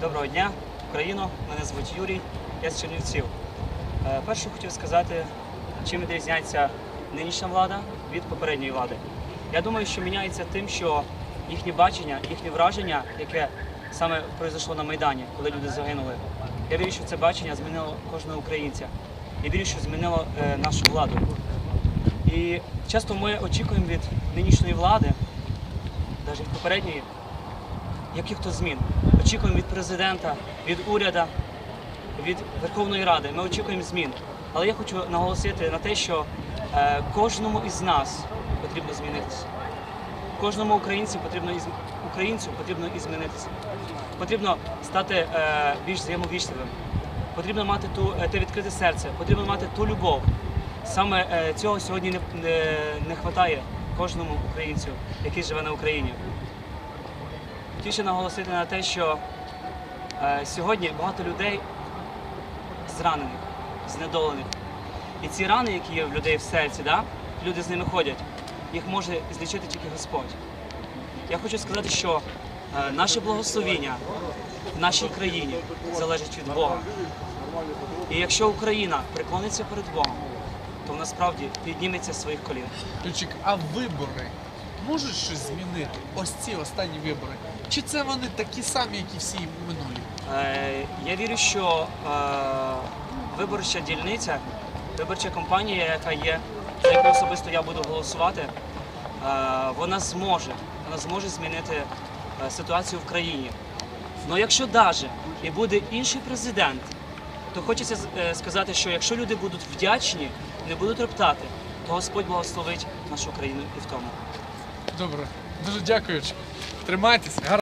Доброго дня, Україно. Мене звуть Юрій, я з Чернівців. Е, Перше хотів сказати, чим відрізняється нинішня влада від попередньої влади. Я думаю, що міняється тим, що їхнє бачення, їхнє враження, яке саме пройшло на Майдані, коли люди загинули. Я вірю, що це бачення змінило кожного українця. Я вірю, що змінило е, нашу владу. І часто ми очікуємо від нинішньої влади, навіть від попередньої, яких-то змін. Очікуємо від президента, від уряду, від Верховної Ради. Ми очікуємо змін. Але я хочу наголосити на те, що е, кожному із нас потрібно змінитися. Кожному українцю потрібно українцю потрібно змінитися. Потрібно стати е, більш взаємовічливим. Потрібно мати ту е, те відкрите серце, потрібно мати ту любов. Саме цього сьогодні не, не, не вистачає кожному українцю, який живе на Україні. Хотів наголосити на те, що е, сьогодні багато людей зранених, знедолених. І ці рани, які є в людей в серці, да? люди з ними ходять, їх може злічити тільки Господь. Я хочу сказати, що е, наше благословіння в нашій країні залежить від Бога. І якщо Україна преклониться перед Богом, то вона справді підніметься з своїх колін. Ключик, а вибори можуть щось змінити? Ось ці останні вибори. Чи це вони такі самі, як і всі минулі? Е, Я вірю, що е, виборча дільниця, виборча кампанія, яка є, за яку особисто я буду голосувати, е, вона зможе, вона зможе змінити ситуацію в країні. Ну якщо навіть і буде інший президент, то хочеться сказати, що якщо люди будуть вдячні, не будуть роптати, то Господь благословить нашу країну і в тому. Добре, дуже дякую. Тримайтеся.